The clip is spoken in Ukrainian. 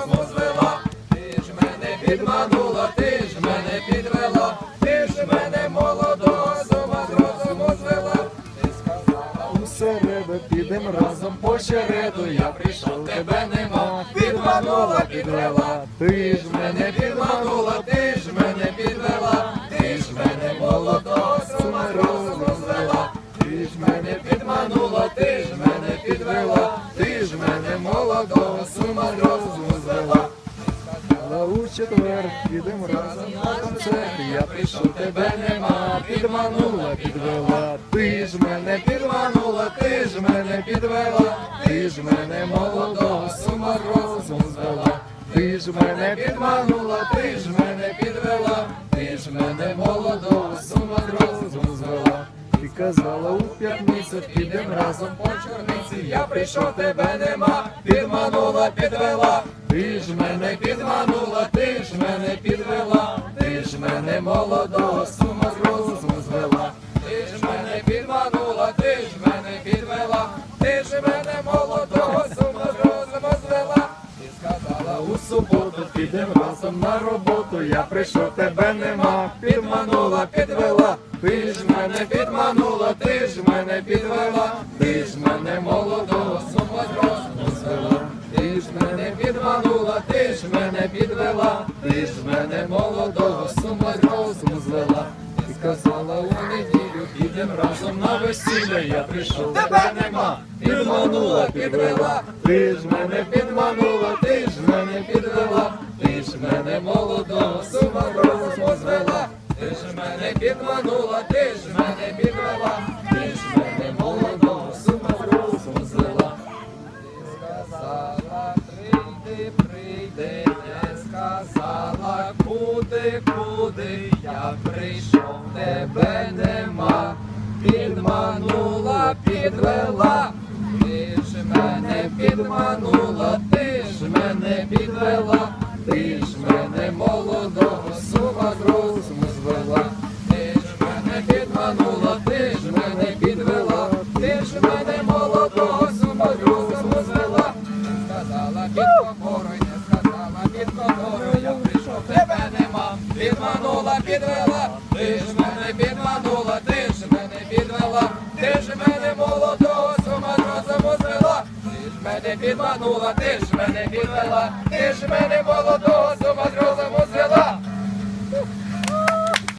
розуму звела, ти ж мене підманула, ти ж мене підвела, ти ж мене молодого зуба з розуму звела, ти сказала у середу, підем разом по череду, я прийшов, тебе нема, підманула, підвела, ти ж мене молодого сумерозу звела. Сказала у четвер, підемо разом на концерт. Я прийшов, тебе нема, підманула, підвела. Ти ж мене підманула, ти ж мене підвела, ти ж мене молодого сума розум звела. Ти ж мене підманула, ти ж мене підвела, ти ж мене молодого сума розум звела. Ти казала у п'ятницю, підем разом по чорниці. Я прийшов, тебе нема, підманула, підвела. Ти ж мене підманула, ти ж мене підвела, ти ж мене молодого сума з розуму звела. Ти ж мене підманула, ти ж мене підвела, ти ж мене молодого сума з розуму звела. Ти сказала у суботу, підем разом на роботу. Я прийшов, тебе нема, підманула, підвела. Ти ж мене підманула, мене підвела, ти ж мене молодого сума з розуму звела. Ти ж мене підманула, ти ж мене підвела, ти ж мене молодого сума з розуму звела. Ти казала у неділю, підем разом на весілля, я прийшов, тебе нема, підманула, підвела, ти ж мене підманула, ти ж мене підвела, ти ж мене молодого сума з звела. Ти ж мене підманула, ти ж мене підвела, сказала, куди, куди я прийшов, тебе нема, підманула, підвела, ти ж мене підманула, ти ж мене підвела, ти ж мене молодого сума з розуму звела, ти ж мене підманула, ти ж мене підвела, ти ж мене молодого сума з розуму звела. Сказала під покорою, підманула, підвела, ти ж мене підманула, ти ж мене підвела, ти ж мене молодого розуму звела. Ти ж мене підманула, ти ж мене підвела, ти ж мене молодого